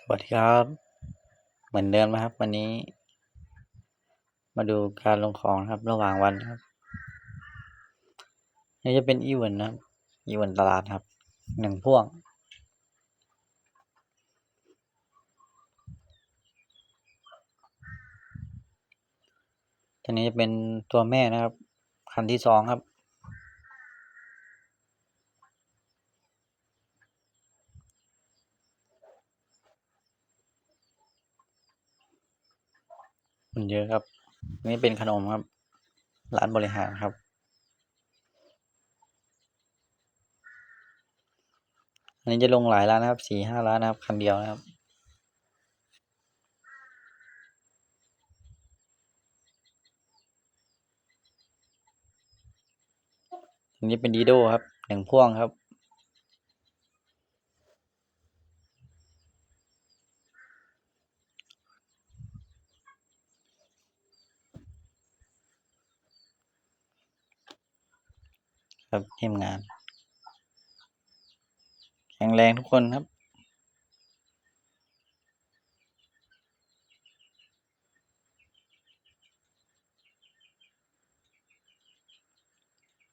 สวัสดีครับ เหมือนเดิมนะครับ วันนี้ มาดูการลงของครับระหว่างวันครับนี่จะเป็นอีเวนต์นะครับอีเวนต์ตลาดครับหนึ่งพ่วง ตัวนี้จะเป็นตัวแม่นะครับ คันที่สองครับ มันเยอะครับ นี่เป็นขนมครับ ร้านบริหารครับ อันนี้จะลงหลายร้านนะครับ สี่ห้าร้านนะครับคันเดียวนะครับอันนี้เป็นดีโดครับหนึ่งพ่วงครับ ครับทีมงาน แข็งแรงทุกคนครับ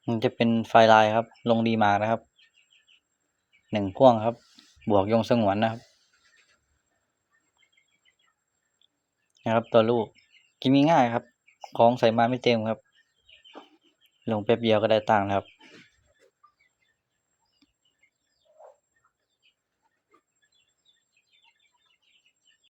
มันจะเป็นไฟลายครับ ลงดีมานะครับ หนึ่งพ่วงครับ บวกยงสงวนนะครับ นะครับ ตัวลูก กินง่ายครับ ของใส่มาไม่เต็มครับ ลงแป๊บเดียวก็ได้ตังค์ครับ